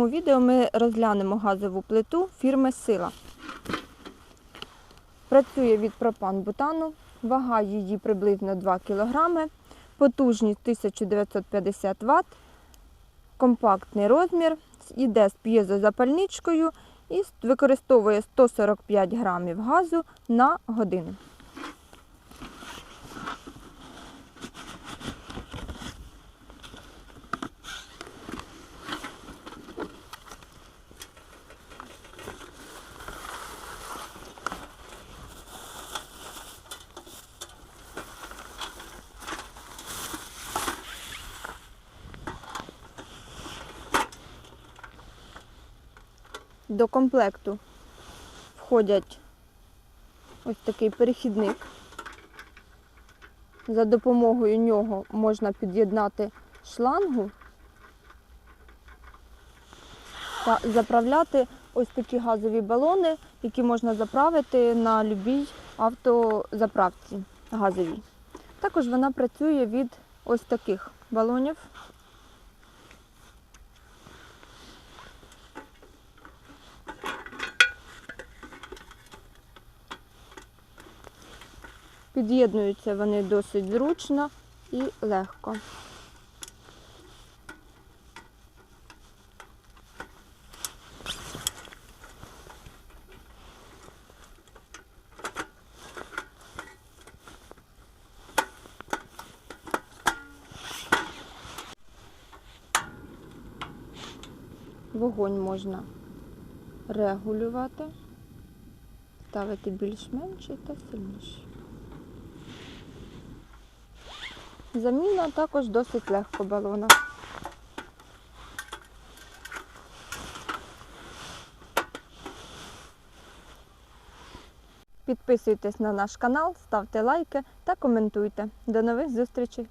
цьому відео ми розглянемо газову плиту фірми Сила. Працює від пропан-бутану, вага її приблизно 2 кг, потужність 1950 Вт, компактний розмір, йде з п'єзозапальничкою і використовує 145 грамів газу на годину. До комплекту входять ось такий перехідник. За допомогою нього можна під'єднати шлангу та заправляти ось такі газові балони, які можна заправити на будь-якій автозаправці газовій. Також вона працює від ось таких балонів. Під'єднуються вони досить зручно і легко. Вогонь можна регулювати, ставити більш менший та сильніший. Заміна також досить легко балона. Підписуйтесь на наш канал, ставте лайки та коментуйте. До нових зустрічей!